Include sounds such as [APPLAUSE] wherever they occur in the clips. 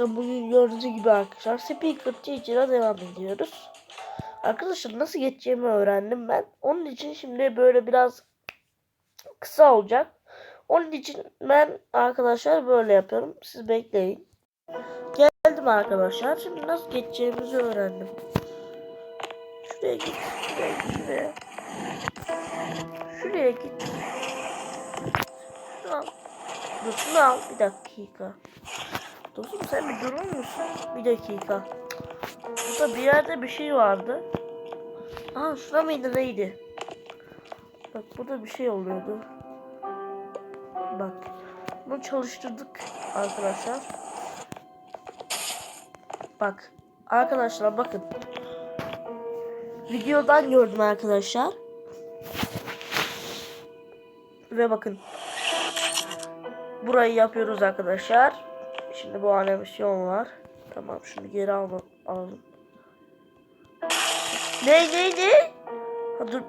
arkadaşlar bugün gördüğünüz gibi arkadaşlar Speaker Teacher'a devam ediyoruz. Arkadaşlar nasıl geçeceğimi öğrendim ben. Onun için şimdi böyle biraz kısa olacak. Onun için ben arkadaşlar böyle yapıyorum. Siz bekleyin. Geldim arkadaşlar. Şimdi nasıl geçeceğimizi öğrendim. Şuraya git. Şuraya git. Şuraya. Şuraya git. Şunu al. Dur şunu al. Bir dakika. Dostum sen bir durur musun? Bir dakika. Burada bir yerde bir şey vardı. Aa şura mıydı neydi? Bak burada bir şey oluyordu. Bak. Bunu çalıştırdık arkadaşlar. Bak. Arkadaşlar bakın. Videodan gördüm arkadaşlar. Ve bakın. Burayı yapıyoruz arkadaşlar. Şimdi bu animasyon var. Tamam şunu geri al alalım. Ne ne ne? Ha, dur.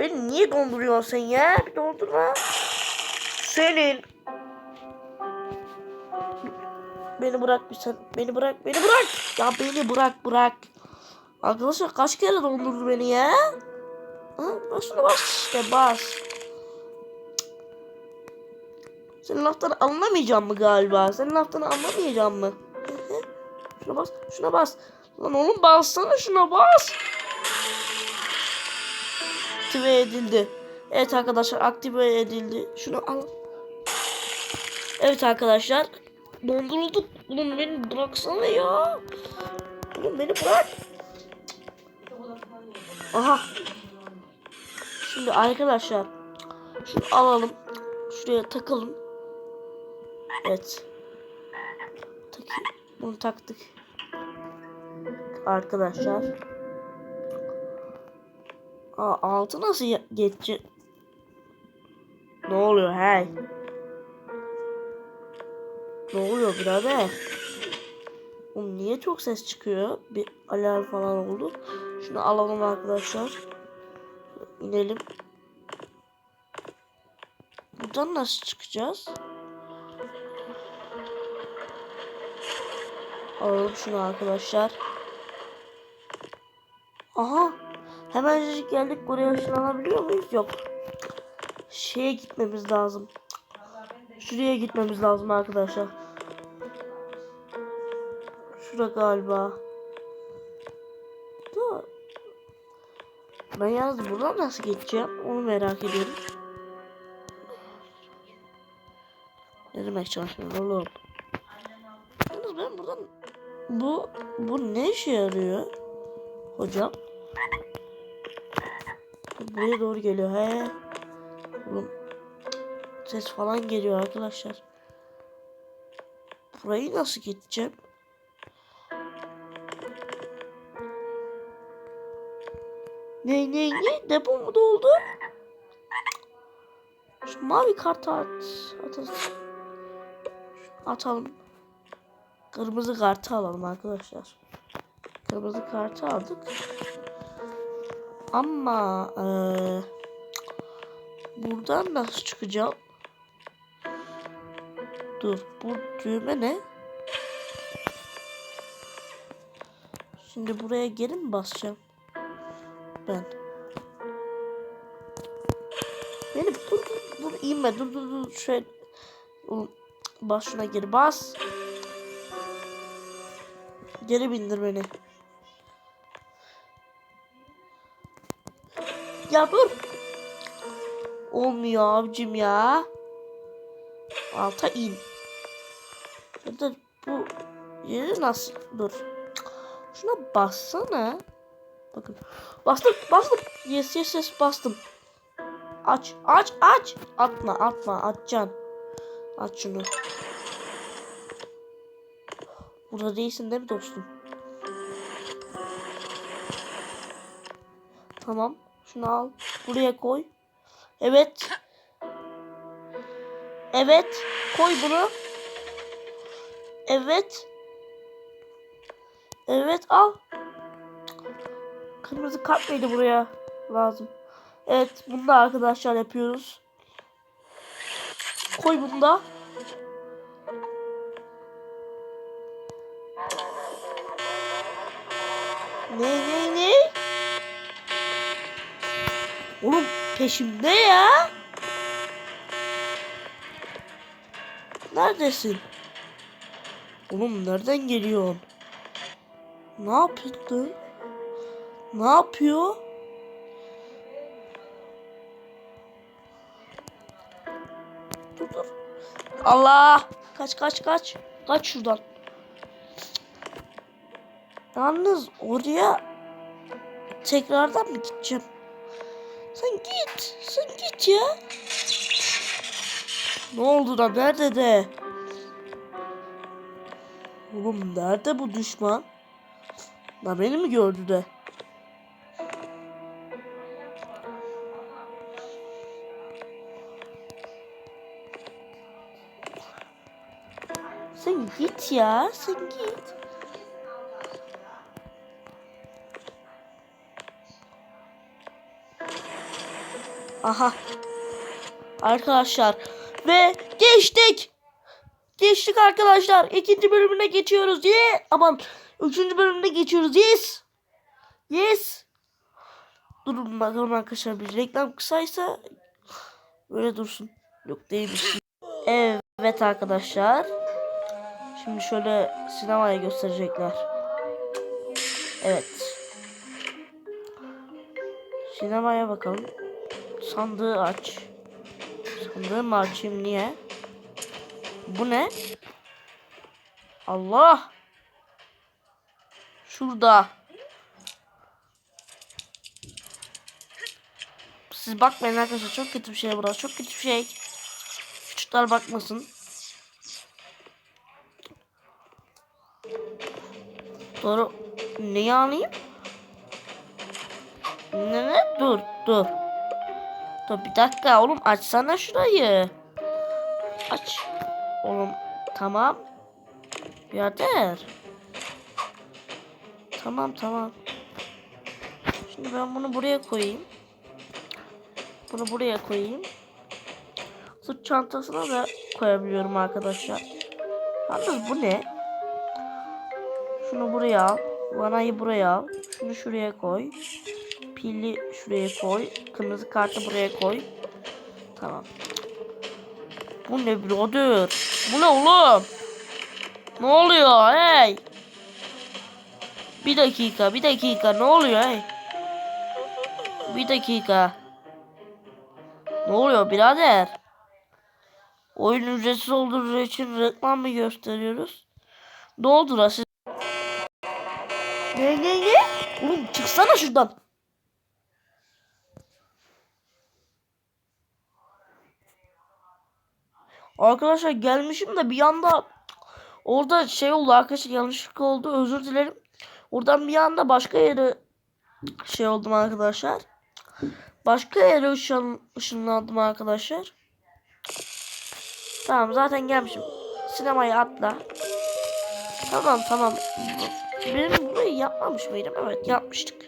Beni niye donduruyorsun sen ya? Bir dondurma. Senin. Beni bırak bir sen. Beni bırak. Beni bırak. Ya beni bırak bırak. Arkadaşlar kaç kere dondurdu beni ya? Ha, bas şuna bas işte bas. Senin laftan anlamayacağım mı galiba? Senin laftan anlamayacağım mı? [LAUGHS] şuna bas, şuna bas. Lan oğlum bassana şuna bas. Aktive edildi. Evet arkadaşlar aktive edildi. Şunu al. Evet arkadaşlar. Dondurulduk. Oğlum beni bıraksana ya. Oğlum beni bırak. Aha. Şimdi arkadaşlar. Şunu alalım. Şuraya takalım. Evet. Bunu taktık. Arkadaşlar. Aa, altı nasıl geçecek? Ne oluyor hey? Ne oluyor birader? Oğlum niye çok ses çıkıyor? Bir alarm falan oldu. Şunu alalım arkadaşlar. İnelim. Buradan nasıl çıkacağız? Alalım şunu arkadaşlar. Aha. Hemen geldik buraya ışınlanabiliyor muyuz? Yok. Şeye gitmemiz lazım. Şuraya gitmemiz lazım arkadaşlar. Şura galiba. Da. Ben yalnız buradan nasıl geçeceğim? Onu merak ediyorum. Ne demek çalışmıyor oğlum? Yalnız ben buradan bu bu ne işe yarıyor? Hocam. Buraya doğru geliyor he. Oğlum ses falan geliyor arkadaşlar. Burayı nasıl gideceğim? Ne ne ne? Depo mu doldu? Şu mavi kartı at. Atalım. Atalım. Kırmızı kartı alalım arkadaşlar. Kırmızı kartı aldık. Ama ee, buradan nasıl çıkacağım? Dur bu düğme ne? Şimdi buraya geri mi basacağım? Ben. Beni dur dur dur inme dur dur dur şöyle bas şuna geri bas. Geri bindir beni. Ya dur. Olmuyor abicim ya. Alta in. Ya da bu yeri nasıl? Dur. Şuna bassana. Bakın. Bastım bastım. Yes yes yes bastım. Aç aç aç. Atma atma atacaksın. Aç şunu. Burada değilsin değil mi dostum? Tamam. Şunu al. Buraya koy. Evet. Evet. Koy bunu. Evet. Evet al. Kırmızı kart mıydı buraya? Lazım. Evet bunu da arkadaşlar yapıyoruz. Koy bunu da. Ne ne ne? Oğlum peşimde ya. Neredesin? Oğlum nereden geliyorsun? Ne yapıyorsun? Ne yapıyor? Dur dur. Allah! Kaç kaç kaç. Kaç şuradan. Yalnız oraya tekrardan mı gideceğim? Sen git. Sen git ya. Ne oldu da nerede de? Oğlum nerede bu düşman? La beni mi gördü de? Sen git ya, sen git. Aha. Arkadaşlar ve geçtik. Geçtik arkadaşlar. İkinci bölümüne geçiyoruz. Ye. Aman üçüncü bölümüne geçiyoruz. Yes. Yes. Durun bakalım arkadaşlar. Bir reklam kısaysa böyle dursun. Yok değilmiş. Evet arkadaşlar. Şimdi şöyle sinemaya gösterecekler. Evet. Sinemaya bakalım. Sandığı aç. Sandığı mı açayım niye? Bu ne? Allah! Şurada. Siz bakmayın arkadaşlar çok kötü bir şey burası. Çok kötü bir şey. Çocuklar bakmasın. Doğru. Neyi alayım? Ne ne? Dur dur. Dur bir dakika oğlum açsana şurayı. Aç. Oğlum tamam. Birader. Tamam tamam. Şimdi ben bunu buraya koyayım. Bunu buraya koyayım. Sırt çantasına da koyabiliyorum arkadaşlar. Yalnız bu ne? Şunu buraya al. Vanayı buraya al. Şunu şuraya koy. Pili şuraya koy. Kırmızı kartı buraya koy. Tamam. Bu ne birader? Bu ne oğlum? Ne oluyor hey? Bir dakika bir dakika ne oluyor hey? Bir dakika. Ne oluyor birader? Oyun ücretsiz olduğu için reklam mı gösteriyoruz? Ne oldu la siz? Ne ne ne? Oğlum çıksana şuradan. Arkadaşlar gelmişim de bir anda orada şey oldu arkadaşlar yanlışlık oldu özür dilerim. Oradan bir anda başka yere şey oldum arkadaşlar. Başka yere ışın, ışınlandım arkadaşlar. Tamam zaten gelmişim. Sinemaya atla. Tamam tamam. Benim burayı yapmamış mıydım? Evet yapmıştık.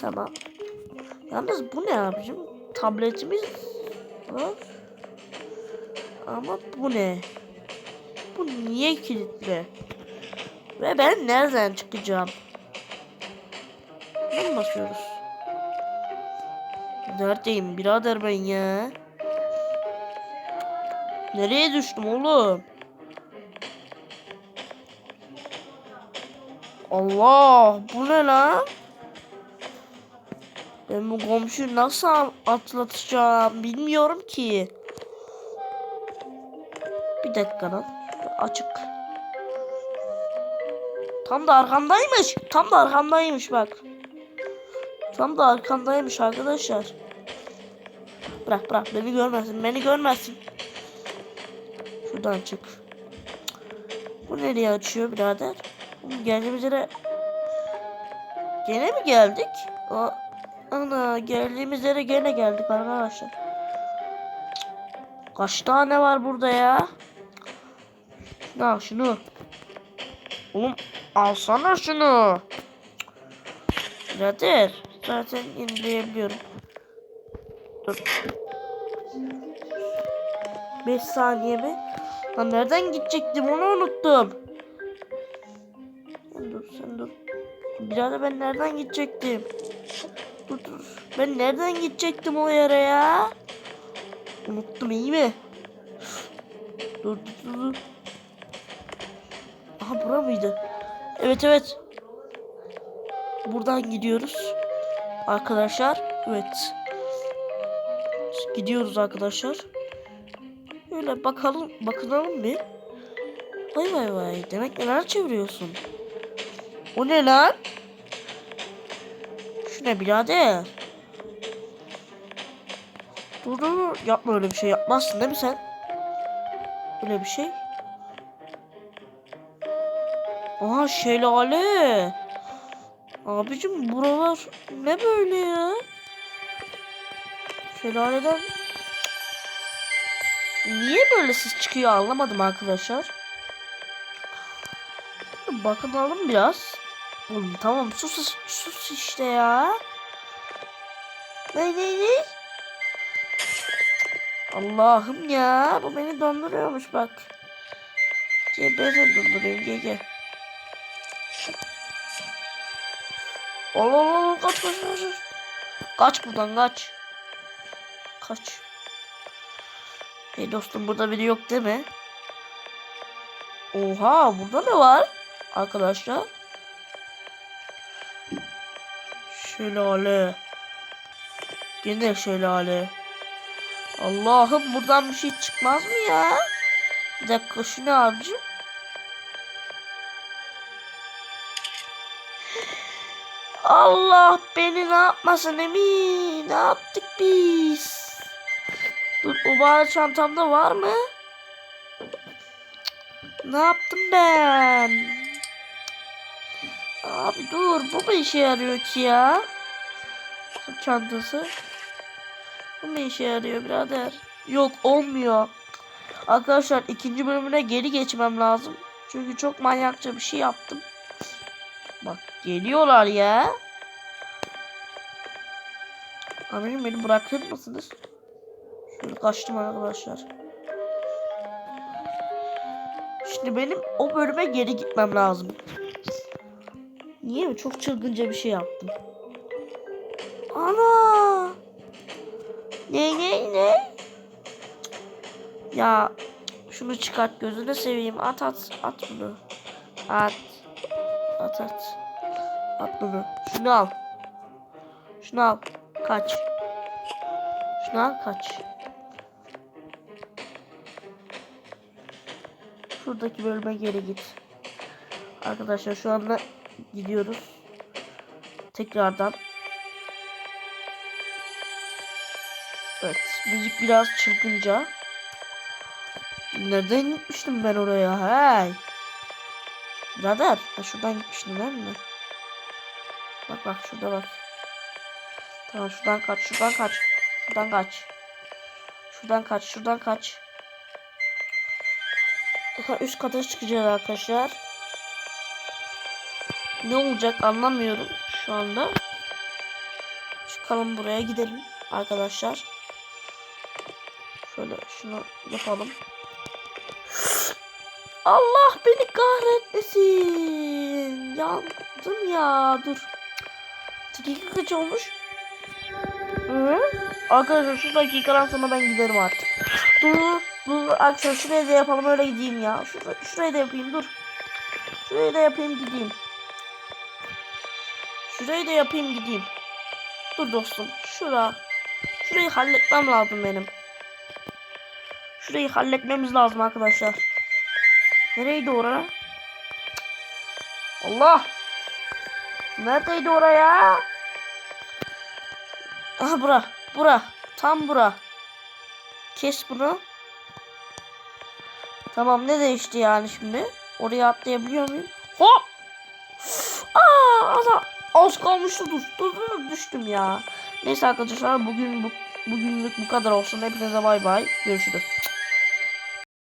Tamam. Yalnız bu ne abicim? Tabletimiz var. Ama bu ne? Bu niye kilitli? Ve ben nereden çıkacağım? Bunu basıyoruz. Neredeyim birader ben ya? Nereye düştüm oğlum? Allah bu ne lan? Ben bu komşuyu nasıl atlatacağım bilmiyorum ki. Bir dakika lan. Açık. Tam da arkamdaymış. Tam da arkamdaymış bak. Tam da arkamdaymış arkadaşlar. Bırak bırak beni görmesin. Beni görmesin. Şuradan çık. Bu nereye açıyor birader? Oğlum Geldiğimiz. Gene mi geldik? O... Ana geldiğimiz yere gene geldik arkadaşlar. Kaç tane var burada ya? Al şunu. Oğlum alsana şunu. Birader zaten yenileyebiliyorum. Dur. 5 saniye mi? Lan nereden gidecektim onu unuttum. Sen dur sen dur. Birader ben nereden gidecektim? Dur dur. Ben nereden gidecektim o yere ya? Unuttum iyi mi? Dur dur dur. Aha bura mıydı? Evet evet. Buradan gidiyoruz. Arkadaşlar. Evet. Gidiyoruz arkadaşlar. Öyle bakalım, bakalım bir. Vay vay vay. Demek neler çeviriyorsun? O ne lan? Şu ne birader? Dur dur dur. Yapma öyle bir şey. Yapmazsın değil mi sen? Öyle bir şey. Aha şelale. Abicim buralar ne böyle ya? Şelaleden Niye böyle ses çıkıyor anlamadım arkadaşlar. Bakın alın biraz. Oğlum tamam sus sus işte ya. Ne ne ne? Allah'ım ya bu beni donduruyormuş bak. Cebere donduruyor gel Allah Allah Allah kaç kaç kaç. kaç. Buradan kaç. Kaç. Hey dostum burada biri yok değil mi? Oha burada ne var? Arkadaşlar. Şelale. Gene şelale. Allah'ım buradan bir şey çıkmaz mı ya? Bir dakika şu ne abicim? Allah beni ne yapmasın Emin? Ne yaptık biz? Dur o bari çantamda var mı? Ne yaptım ben? Abi dur bu mu işe yarıyor ki ya? Çantası. Bu mu işe yarıyor birader? Yok olmuyor. Arkadaşlar ikinci bölümüne geri geçmem lazım. Çünkü çok manyakça bir şey yaptım. Bak geliyorlar ya. Amirim beni bırakır mısınız? Şöyle kaçtım arkadaşlar. Şimdi benim o bölüme geri gitmem lazım. Niye mi? Çok çılgınca bir şey yaptım. Ana! Ne ne ne? Ya şunu çıkart gözünü seveyim. At at at bunu. At. At at. At bunu. Şunu al. Şunu al. Kaç. Şunu al kaç. Şuradaki bölüme geri git. Arkadaşlar şu anda gidiyoruz. Tekrardan. Evet. Müzik biraz çılgınca. Nereden gitmiştim ben oraya? Hey. Birader. Ha, şuradan gitmiştim değil mi? Bak bak şurada bak. Tamam şuradan kaç. Şuradan kaç. Şuradan kaç. Şuradan kaç. Şuradan kaç. Aha, üst kata çıkacağız arkadaşlar. Ne olacak anlamıyorum şu anda. Çıkalım buraya gidelim arkadaşlar. Şöyle şunu yapalım. Allah beni kahretmesin. Yandım ya. Dur. Dakika kaç olmuş? Hı? Arkadaşlar şu dakikadan sonra ben giderim artık. Dur. Dur. Arkadaşlar şuraya da yapalım öyle gideyim ya. Şuraya, şuraya da yapayım dur. Şurayı da yapayım gideyim. Şurayı da yapayım gideyim. Dur dostum. Şura. Şurayı halletmem lazım benim. Şurayı halletmemiz lazım arkadaşlar. Nereydi oraya? Allah! Neredeydi oraya? Aha bura. Bura. Tam bura. Kes bunu. Tamam ne değişti yani şimdi? Oraya atlayabiliyor muyum? Hop! Aa, az, az kalmıştı dur. Dur dur düştüm ya. Neyse arkadaşlar bugün bu bugünlük bu kadar olsun. Hepinize bay bay. Görüşürüz.